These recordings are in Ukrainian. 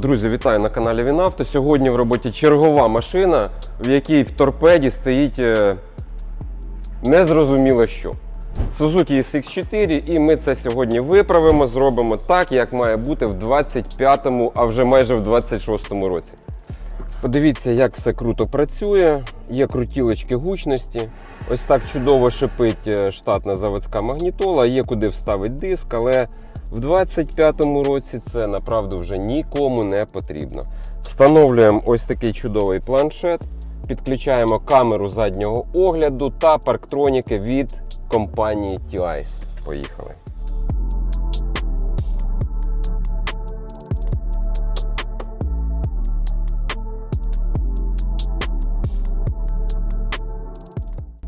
Друзі, вітаю на каналі Вінавто. Сьогодні в роботі чергова машина, в якій в торпеді стоїть е, незрозуміло що. Suzuki SX4, і ми це сьогодні виправимо, зробимо так, як має бути в 25-му, а вже майже в 26-му році. Подивіться, як все круто працює. Є крутілочки гучності. Ось так чудово шипить е, штатна заводська магнітола, є куди вставити диск, але в 25-му році це направду вже нікому не потрібно. Встановлюємо ось такий чудовий планшет, підключаємо камеру заднього огляду та парктроніки від компанії TIS. Поїхали.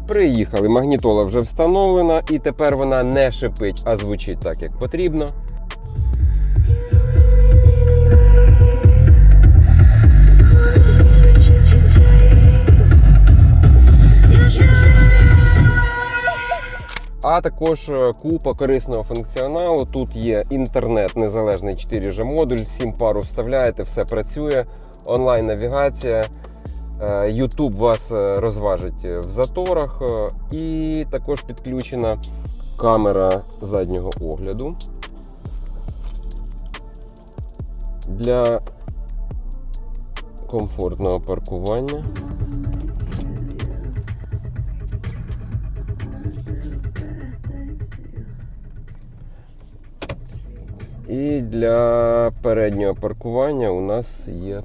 Приїхали, магнітола вже встановлена, і тепер вона не шипить, а звучить так, як потрібно. А також е, купа корисного функціоналу. Тут є інтернет, незалежний 4G модуль, сім пару вставляєте, все працює, онлайн-навігація. Е, YouTube вас е, розважить в заторах, е, і також підключена камера заднього огляду для комфортного паркування. І для переднього паркування у нас є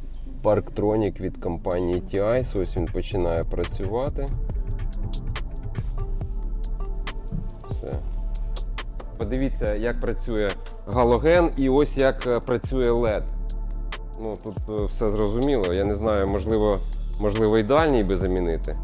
парктронік від компанії TIS. Ось він починає працювати. Все. Подивіться, як працює галоген і ось як е, працює LED. Ну, тут е, все зрозуміло. Я не знаю, можливо, можливо і дальній би замінити.